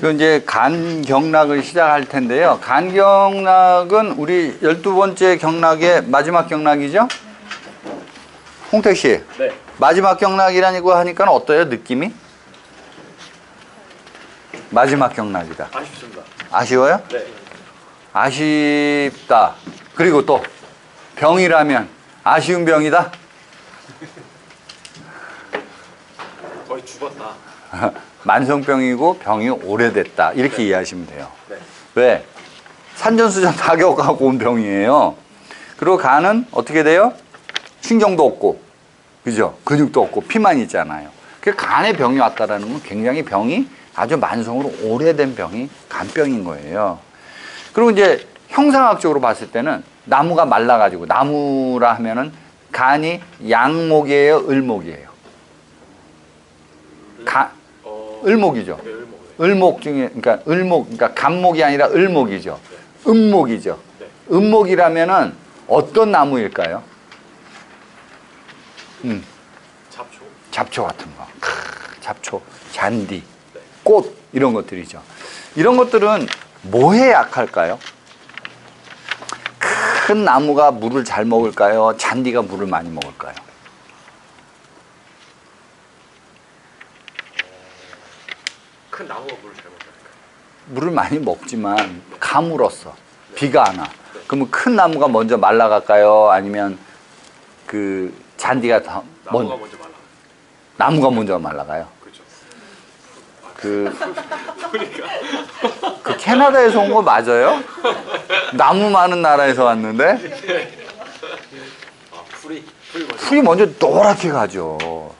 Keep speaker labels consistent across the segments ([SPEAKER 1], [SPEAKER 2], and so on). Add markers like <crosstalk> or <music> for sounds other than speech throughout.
[SPEAKER 1] 그 이제 간경락을 시작할 텐데요. 간경락은 우리 열두 번째 경락의 마지막 경락이죠? 홍택 씨,
[SPEAKER 2] 네.
[SPEAKER 1] 마지막 경락이라고 하니까 어때요, 느낌이? 마지막 경락이다.
[SPEAKER 2] 아쉽습니다.
[SPEAKER 1] 아쉬워요?
[SPEAKER 2] 네.
[SPEAKER 1] 아쉽다. 그리고 또 병이라면 아쉬운 병이다.
[SPEAKER 2] 거의 죽었다. <laughs>
[SPEAKER 1] 만성병이고 병이 오래됐다. 이렇게 이해하시면 돼요.
[SPEAKER 2] 네.
[SPEAKER 1] 왜? 산전수전 다 겪어갖고 온 병이에요. 그리고 간은 어떻게 돼요? 신경도 없고, 그죠? 근육도 없고, 피만 있잖아요. 그 간에 병이 왔다라는 건 굉장히 병이 아주 만성으로 오래된 병이 간병인 거예요. 그리고 이제 형상학적으로 봤을 때는 나무가 말라가지고, 나무라 하면은 간이 양목이에요, 을목이에요? 가,
[SPEAKER 2] 어.
[SPEAKER 1] 을목이죠.
[SPEAKER 2] 네, 을목.
[SPEAKER 1] 중에 그러니까 을목 그러니까 간목이 아니라 을목이죠. 음목이죠.
[SPEAKER 2] 네.
[SPEAKER 1] 음목이라면은 어떤 나무일까요? 음,
[SPEAKER 2] 잡초.
[SPEAKER 1] 잡초 같은 거. 크, 잡초, 잔디,
[SPEAKER 2] 네.
[SPEAKER 1] 꽃 이런 것들이죠. 이런 것들은 뭐에 약할까요? 큰 나무가 물을 잘 먹을까요? 잔디가 물을 많이 먹을까요?
[SPEAKER 2] 큰 나무가 물을 잘 먹으니까.
[SPEAKER 1] 물을 많이 먹지만 가물었어. 비가 안 와. 그러면 큰 나무가 먼저 말라갈까요? 아니면 그 잔디가 더
[SPEAKER 2] 나무가
[SPEAKER 1] 먼,
[SPEAKER 2] 먼저 말라.
[SPEAKER 1] 나무가 먼저 말라가요?
[SPEAKER 2] 그렇죠.
[SPEAKER 1] 그, <laughs>
[SPEAKER 2] 그러니까.
[SPEAKER 1] 그 캐나다에서 온 거 맞아요? 나무 많은 나라에서 왔는데
[SPEAKER 2] 아 풀이 풀이 먼저.
[SPEAKER 1] 풀이 먼저 노랗게 가죠.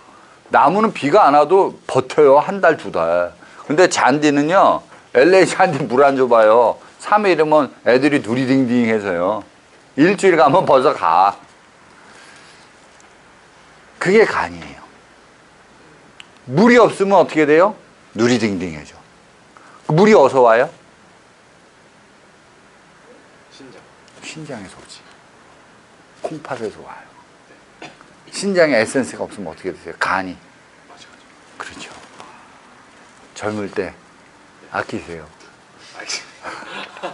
[SPEAKER 1] 나무는 비가 안 와도 버텨요. 한 달, 두 달. 근데 잔디는요, LA 잔디 물 안 줘봐요. 3일이면 애들이 두리딩딩 해서요. 일주일 가면 벌써 가. 그게 간이에요. 물이 없으면 어떻게 돼요? 누리딩딩해져. 물이 어디서 와요?
[SPEAKER 2] 신장.
[SPEAKER 1] 신장에서 오지. 콩팥에서 와요. 신장에 에센스가 없으면 어떻게 되세요? 간이. 젊을 때 아끼세요.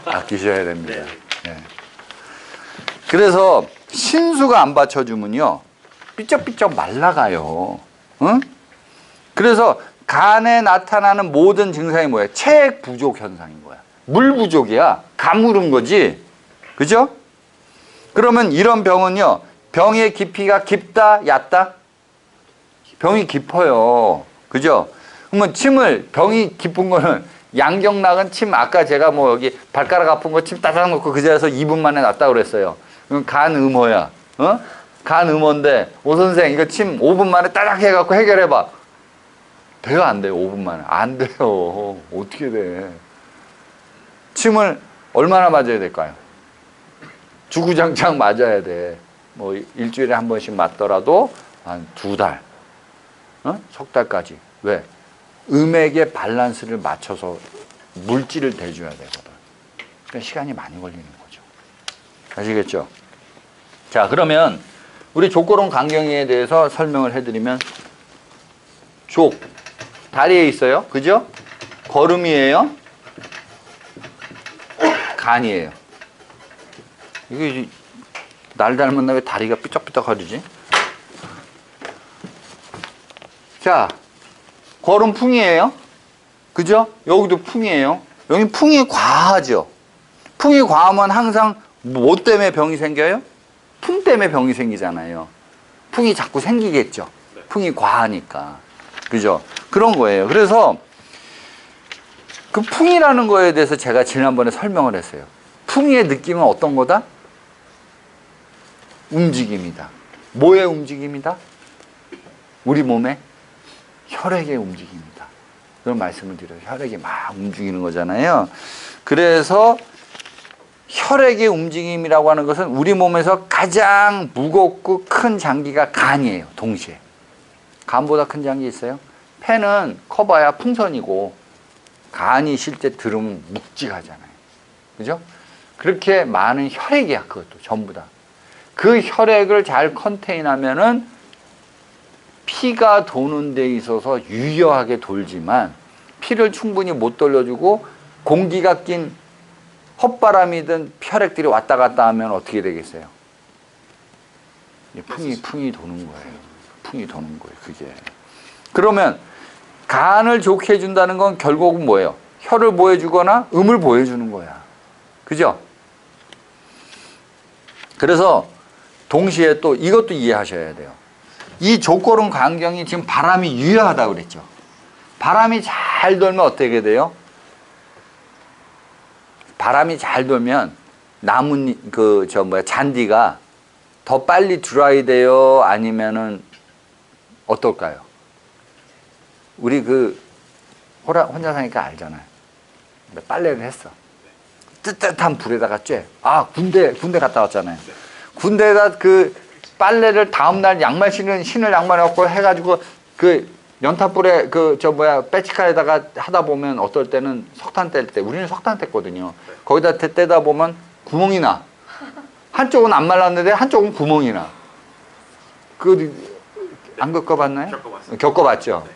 [SPEAKER 1] 아끼셔야 됩니다.
[SPEAKER 2] 네.
[SPEAKER 1] 예. 그래서 신수가 안 받쳐주면요. 삐쩍삐쩍 말라가요. 응? 그래서 간에 나타나는 모든 증상이 뭐예요? 체액 부족 현상인 거야. 물 부족이야. 가물은 거지. 그죠? 그러면 이런 병은요. 병의 깊이가 깊다, 얕다? 병이 깊어요. 그죠? 그러면 침을, 병이 깊은 거는 양경락은 침, 아까 제가 뭐 여기 발가락 아픈 거 침 따닥 놓고 그 자리에서 2분 만에 났다 그랬어요. 그럼 간 음호야. 어? 간 음호인데, 오 선생, 이거 침 5분 만에 따닥 해갖고 해결해 봐. 돼요, 안 돼요, 5분 만에? 안 돼요. 어떻게 돼. 침을 얼마나 맞아야 될까요? 주구장창 맞아야 돼. 뭐 일주일에 한 번씩 맞더라도 한 두 달, 어? 석 달까지. 왜? 음액의 밸런스를 맞춰서 물질을 대줘야 되거든. 그러니까 시간이 많이 걸리는 거죠. 아시겠죠? 자, 그러면 우리 족고론 강경에 대해서 설명을 해드리면 족 다리에 있어요, 그죠? 걸음이에요, 간이에요. 이게 날 닮은 나왜 다리가 삐쩍삐쩍 거리지? 자, 걸음 풍이에요. 그죠? 여기도 풍이에요. 여기 풍이 과하죠. 풍이 과하면 항상 뭐 때문에 병이 생겨요? 풍 때문에 병이 생기잖아요. 풍이 자꾸 생기겠죠. 풍이 과하니까. 그죠? 그런 거예요. 그래서 그 풍이라는 거에 대해서 제가 지난번에 설명을 했어요. 풍이의 느낌은 어떤 거다? 움직임이다. 뭐의 움직임이다? 우리 몸의 혈액의 움직임이다. 그런 말씀을 드려요. 혈액이 막 움직이는 거잖아요. 그래서 혈액의 움직임이라고 하는 것은 우리 몸에서 가장 무겁고 큰 장기가 간이에요. 동시에. 간보다 큰 장기 있어요? 폐는 커봐야 풍선이고 간이 실제 들으면 묵직하잖아요. 그죠? 그렇게 많은 혈액이야, 그것도 전부 다. 그 혈액을 잘 컨테인하면은 피가 도는 데 있어서 유효하게 돌지만 피를 충분히 못 돌려주고 공기가 낀 헛바람이든 혈액들이 왔다 갔다 하면 어떻게 되겠어요? 이 풍이 풍이 도는 거예요. 풍이 도는 거예요. 그게. 그러면 간을 좋게 해준다는 건 결국은 뭐예요? 혀를 보여주거나 음을 보여주는 거야. 그죠? 그래서 동시에 또 이것도 이해하셔야 돼요. 이 조건은 광경이 지금 바람이 유효하다고 그랬죠. 바람이 잘 돌면 어떻게 돼요? 바람이 잘 돌면 나무 그저 뭐야 잔디가 더 빨리 드라이 돼요 아니면은 어떨까요? 우리 그 호라 혼자 사니까 알잖아요. 빨래를 했어. 뜨뜻한 불에다가 쬐. 아 군대 군대 갔다 왔잖아요. 군대에다 그 빨래를 다음 날 양말 신은 신을 양말 갖고 해가지고 그 연탄불에 그 저 뭐야 빼치카에다가 하다 보면 어떨 때는 석탄 뗄 때 우리는 석탄 뗐거든요. 거기다 떼- 떼다 보면 구멍이 나. 한쪽은 안 말랐는데 한쪽은 구멍이 나. 그 안 겪어봤나요?
[SPEAKER 2] 겪어봤어요.
[SPEAKER 1] 겪어봤죠.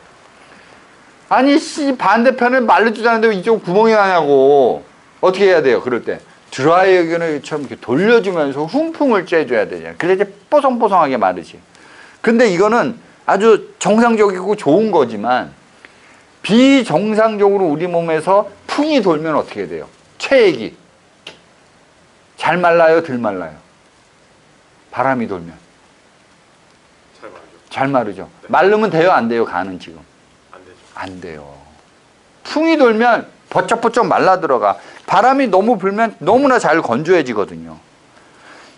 [SPEAKER 1] 아니 씨 않는데 왜 이쪽 구멍이 나냐고 어떻게 해야 돼요 그럴 때 드라이어기는처럼 이렇게 돌려주면서 훈풍을 쬐줘야 되잖아요. 그래야 이제 뽀송뽀송하게 마르지. 근데 이거는 아주 정상적이고 좋은 거지만 비정상적으로 우리 몸에서 풍이 돌면 어떻게 돼요? 체액이. 잘 말라요? 덜 말라요? 바람이 돌면.
[SPEAKER 2] 잘 말이죠.
[SPEAKER 1] 잘 마르죠. 마르면 돼요? 안 돼요? 간은 지금.
[SPEAKER 2] 안 되죠.
[SPEAKER 1] 안 돼요. 풍이 돌면 버쩍버쩍 말라 들어가. 바람이 너무 불면 너무나 잘 건조해지거든요.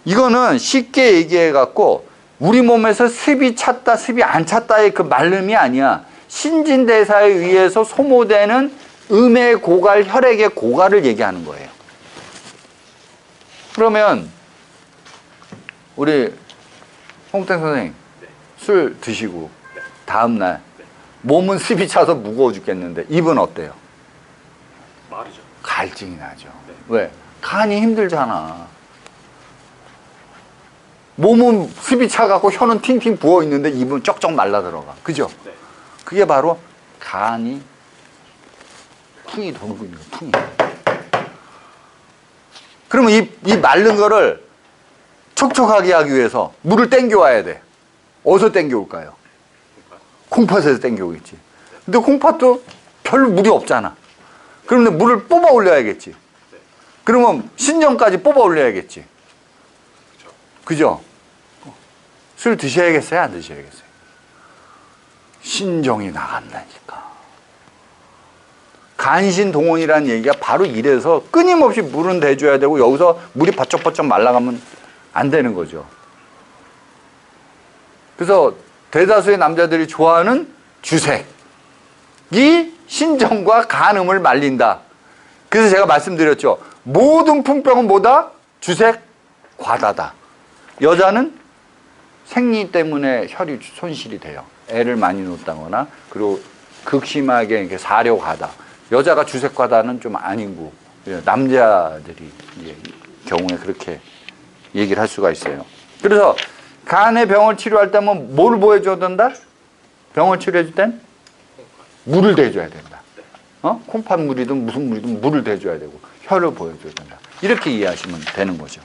[SPEAKER 1] 이거는 쉽게 얘기해 갖고 우리 몸에서 습이 찼다, 습이 안 찼다의 그 말름이 아니야. 신진대사에 의해서 소모되는 음의 고갈, 혈액의 고갈을 얘기하는 거예요. 그러면 우리 홍땡 선생님
[SPEAKER 2] 네.
[SPEAKER 1] 술 드시고
[SPEAKER 2] 네.
[SPEAKER 1] 다음 날
[SPEAKER 2] 네.
[SPEAKER 1] 몸은 습이 차서 무거워 죽겠는데 입은 어때요?
[SPEAKER 2] 말이죠.
[SPEAKER 1] 갈증이 나죠.
[SPEAKER 2] 네.
[SPEAKER 1] 왜? 간이 힘들잖아. 몸은 습이 차갖고 혀는 팅팅 부어 있는데 입은 쩍쩍 말라 들어가. 그죠?
[SPEAKER 2] 네.
[SPEAKER 1] 그게 바로 간이 풍이 돌고 있는 거예요. 풍이. 그러면 이, 이 마른 거를 촉촉하게 하기 위해서 물을 땡겨와야 돼. 어디서 땡겨올까요? 콩팥에서 땡겨오겠지. 근데 콩팥도 별로 물이 없잖아. 그런데 물을 뽑아 올려야겠지. 그러면 신정까지 뽑아 올려야겠지.
[SPEAKER 2] 그죠?
[SPEAKER 1] 술 드셔야겠어요? 안 드셔야겠어요? 신정이 나간다니까. 간신동원이라는 얘기가 바로 이래서 끊임없이 물은 대줘야 되고 여기서 물이 바쩍바쩍 말라가면 안 되는 거죠. 그래서 대다수의 남자들이 좋아하는 주색이 신정과 간음을 말린다. 그래서 제가 말씀드렸죠. 모든 품병은 뭐다? 주색 과다다. 여자는 생리 때문에 혈이 손실이 돼요. 애를 많이 놓다거나 그리고 극심하게 이렇게 사려가다. 여자가 주색 과다는 좀 아니고 예, 남자들이 경우에 그렇게 얘기를 할 수가 있어요. 그래서 간의 병을 치료할 때면 뭘 보여줘야 된다? 병을 치료해줄 땐 물을 대줘야 된다. 어? 콩팥 물이든 무슨 물이든 물을 대줘야 되고 혀를 보여줘야 된다. 이렇게 이해하시면 되는 거죠.